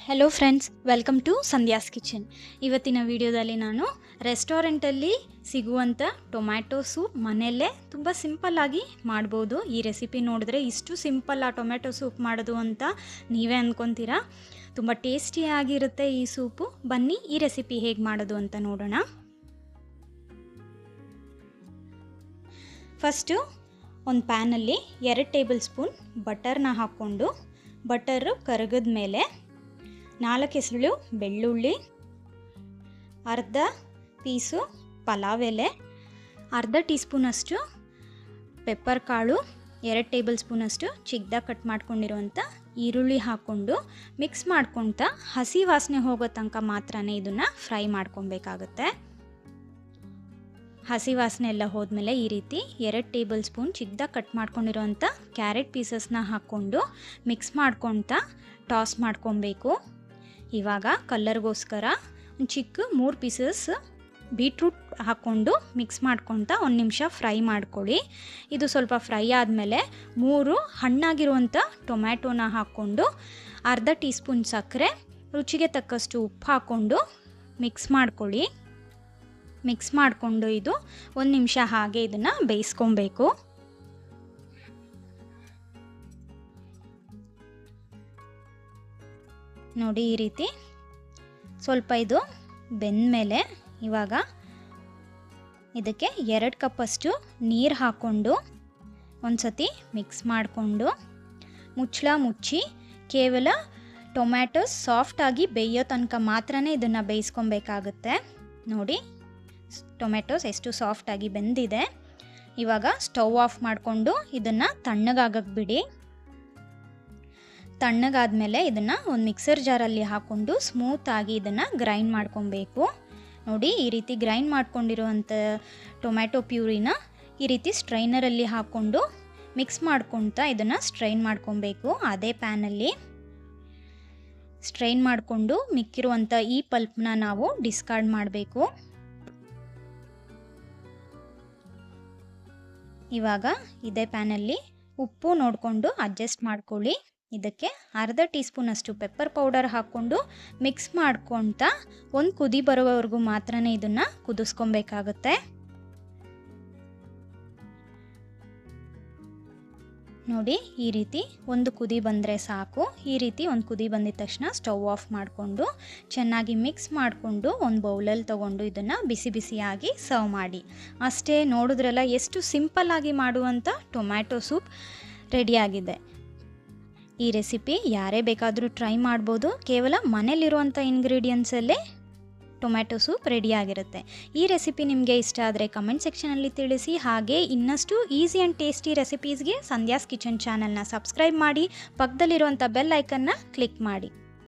Hello friends welcome to Sandhya's kitchen ಇವತ್ತಿನ ವಿಡಿಯೋದಲ್ಲಿ ನಾನು ರೆಸ್ಟೋರೆಂಟಲ್ಲಿ ಸಿಗುವಂಥ ಟೊಮ್ಯಾಟೊ ಸೂಪ್ ಮನೆಯಲ್ಲೇ ತುಂಬ ಸಿಂಪಲ್ಲಾಗಿ ಮಾಡ್ಬೋದು. ಈ ರೆಸಿಪಿ ನೋಡಿದ್ರೆ ಇಷ್ಟು ಸಿಂಪಲ್ ಆ ಟೊಮ್ಯಾಟೊ ಸೂಪ್ ಮಾಡೋದು ಅಂತ ನೀವೇ ಅಂದ್ಕೊತೀರಾ ತುಂಬ ಟೇಸ್ಟಿಯಾಗಿರುತ್ತೆ ಈ ಸೂಪು ಬನ್ನಿ ಈ ರೆಸಿಪಿ ಹೇಗೆ ಮಾಡೋದು ಅಂತ ನೋಡೋಣ. ಫಸ್ಟು ಒಂದು ಪ್ಯಾನಲ್ಲಿ ಎರಡು ಟೇಬಲ್ ಸ್ಪೂನ್ ಬಟರ್ನ ಹಾಕ್ಕೊಂಡು ಬಟರು ಕರಗದ ಮೇಲೆ ನಾಲ್ಕು ಹೆಸರುಳು ಬೆಳ್ಳುಳ್ಳಿ, ಅರ್ಧ ಪೀಸು ಪಲಾವ್ ಎಲೆ, ಅರ್ಧ ಟೀ ಸ್ಪೂನಷ್ಟು ಪೆಪ್ಪರ್ ಕಾಳು, ಎರಡು ಟೇಬಲ್ ಸ್ಪೂನಷ್ಟು ಚಿಕ್ಕದಾಗಿ ಕಟ್ ಮಾಡ್ಕೊಂಡಿರುವಂಥ ಈರುಳ್ಳಿ ಹಾಕ್ಕೊಂಡು ಮಿಕ್ಸ್ ಮಾಡ್ಕೊಳ್ತಾ ಹಸಿ ವಾಸನೆ ಹೋಗೋ ತನಕ ಮಾತ್ರ ಇದನ್ನು ಫ್ರೈ ಮಾಡ್ಕೊಬೇಕಾಗತ್ತೆ. ಹಸಿ ವಾಸನೆ ಎಲ್ಲ ಹೋದ್ಮೇಲೆ ಈ ರೀತಿ ಎರಡು ಟೇಬಲ್ ಸ್ಪೂನ್ ಚಿಕ್ಕದಾಗಿ ಕಟ್ ಮಾಡ್ಕೊಂಡಿರೋಂಥ ಕ್ಯಾರೆಟ್ ಪೀಸಸ್ನ ಹಾಕ್ಕೊಂಡು ಮಿಕ್ಸ್ ಮಾಡ್ಕೊತ ಟಾಸ್ ಮಾಡ್ಕೊಬೇಕು. ಇವಾಗ ಕಲ್ಲರ್ಗೋಸ್ಕರ ಒಂದು ಚಿಕ್ಕ ಮೂರು ಪೀಸಸ್ ಬೀಟ್ರೂಟ್ ಹಾಕ್ಕೊಂಡು ಮಿಕ್ಸ್ ಮಾಡ್ಕೊತಾ ಒಂದು ನಿಮಿಷ ಫ್ರೈ ಮಾಡ್ಕೊಳ್ಳಿ. ಇದು ಸ್ವಲ್ಪ ಫ್ರೈ ಆದಮೇಲೆ ಮೂರು ಹಣ್ಣಾಗಿರುವಂಥ ಟೊಮ್ಯಾಟೊನ ಹಾಕ್ಕೊಂಡು ಅರ್ಧ ಟೀ ಸ್ಪೂನ್ ಸಕ್ಕರೆ, ರುಚಿಗೆ ತಕ್ಕಷ್ಟು ಉಪ್ಪು ಹಾಕ್ಕೊಂಡು ಮಿಕ್ಸ್ ಮಾಡ್ಕೊಳ್ಳಿ. ಮಿಕ್ಸ್ ಮಾಡಿಕೊಂಡು ಇದು ಒಂದು ನಿಮಿಷ ಹಾಗೆ ಇದನ್ನು ಬೇಯಿಸ್ಕೊಬೇಕು. ನೋಡಿ ಈ ರೀತಿ. ಸ್ವಲ್ಪ ಇದು ಬೆಂದಮೇಲೆ ಇವಾಗ ಇದಕ್ಕೆ ಎರಡು ಕಪ್ಪಷ್ಟು ನೀರು ಹಾಕ್ಕೊಂಡು ಒಂದು ಸತಿ ಮಿಕ್ಸ್ ಮಾಡಿಕೊಂಡು ಮುಚ್ಚಳ ಮುಚ್ಚಿ ಕೇವಲ ಟೊಮ್ಯಾಟೊ ಸಾಫ್ಟಾಗಿ ಬೇಯೋ ತನಕ ಮಾತ್ರ ಇದನ್ನು ಬೇಯಿಸ್ಕೊಬೇಕಾಗುತ್ತೆ. ನೋಡಿ ಟೊಮೆಟೊಸ್ ಎಷ್ಟು ಸಾಫ್ಟಾಗಿ ಬೆಂದಿದೆ. ಇವಾಗ ಸ್ಟವ್ ಆಫ್ ಮಾಡಿಕೊಂಡು ಇದನ್ನು ತಣ್ಣಗಾಗಕ್ಕೆ ಬಿಡಿ. ತಣ್ಣಗಾದ್ಮೇಲೆ ಇದನ್ನು ಒಂದು ಮಿಕ್ಸರ್ ಜಾರಲ್ಲಿ ಹಾಕ್ಕೊಂಡು ಸ್ಮೂತಾಗಿ ಇದನ್ನು ಗ್ರೈಂಡ್ ಮಾಡ್ಕೊಬೇಕು. ನೋಡಿ, ಈ ರೀತಿ ಗ್ರೈಂಡ್ ಮಾಡ್ಕೊಂಡಿರುವಂಥ ಟೊಮ್ಯಾಟೊ ಪ್ಯೂರಿನ ಈ ರೀತಿ ಸ್ಟ್ರೈನರಲ್ಲಿ ಹಾಕ್ಕೊಂಡು ಮಿಕ್ಸ್ ಮಾಡ್ಕೊತಾ ಇದನ್ನು ಸ್ಟ್ರೈನ್ ಮಾಡ್ಕೊಬೇಕು. ಅದೇ ಪ್ಯಾನಲ್ಲಿ ಸ್ಟ್ರೈನ್ ಮಾಡಿಕೊಂಡು ಮಿಕ್ಕಿರುವಂಥ ಈ ಪಲ್ಪ್ನ ನಾವು ಡಿಸ್ಕಾರ್ಡ್ ಮಾಡಬೇಕು. ಇವಾಗ ಇದೇ ಪ್ಯಾನಲ್ಲಿ ಉಪ್ಪು ನೋಡಿಕೊಂಡು ಅಡ್ಜಸ್ಟ್ ಮಾಡ್ಕೊಳ್ಳಿ. ಇದಕ್ಕೆ ಅರ್ಧ ಟೀ ಸ್ಪೂನಷ್ಟು ಪೆಪ್ಪರ್ ಪೌಡರ್ ಹಾಕ್ಕೊಂಡು ಮಿಕ್ಸ್ ಮಾಡ್ಕೊತ ಒಂದು ಕುದಿ ಬರೋವರೆಗೂ ಮಾತ್ರ ಇದನ್ನು ಕುದಿಸ್ಕೊಬೇಕಾಗತ್ತೆ. ನೋಡಿ, ಈ ರೀತಿ ಒಂದು ಕುದಿ ಬಂದರೆ ಸಾಕು. ಈ ರೀತಿ ಒಂದು ಕುದಿ ಬಂದಿದ ತಕ್ಷಣ ಸ್ಟವ್ ಆಫ್ ಮಾಡಿಕೊಂಡು ಚೆನ್ನಾಗಿ ಮಿಕ್ಸ್ ಮಾಡಿಕೊಂಡು ಒಂದು ಬೌಲಲ್ಲಿ ತೊಗೊಂಡು ಇದನ್ನು ಬಿಸಿ ಬಿಸಿಯಾಗಿ ಸರ್ವ್ ಮಾಡಿ. ಅಷ್ಟೇ ನೋಡಿದ್ರಲ್ಲ ಎಷ್ಟು ಸಿಂಪಲ್ಲಾಗಿ ಮಾಡುವಂಥ ಟೊಮ್ಯಾಟೊ ಸೂಪ್ ರೆಡಿಯಾಗಿದೆ ಈ ರೆಸಿಪಿ ಯಾರೇ ಬೇಕಾದರೂ ಟ್ರೈ ಮಾಡ್ಬೋದು. ಕೇವಲ ಮನೇಲಿರುವಂಥ ಇಂಗ್ರೀಡಿಯೆಂಟ್ಸಲ್ಲೇ ಟೊಮ್ಯಾಟೊ ಸೂಪ್ ರೆಡಿಯಾಗಿರುತ್ತೆ ಈ ರೆಸಿಪಿ ನಿಮಗೆ ಇಷ್ಟ ಆದರೆ ಕಮೆಂಟ್ ಸೆಕ್ಷನಲ್ಲಿ ತಿಳಿಸಿ. ಹಾಗೆ ಇನ್ನಷ್ಟು ಈಸಿ ಆ್ಯಂಡ್ ಟೇಸ್ಟಿ ರೆಸಿಪೀಸ್ಗೆ ಸಂಧ್ಯಾಸ್ ಕಿಚನ್ ಚಾನಲ್ನ ಸಬ್ಸ್ಕ್ರೈಬ್ ಮಾಡಿ. ಪಕ್ಕದಲ್ಲಿರುವಂಥ ಬೆಲ್ ಐಕನ್ನ ಕ್ಲಿಕ್ ಮಾಡಿ.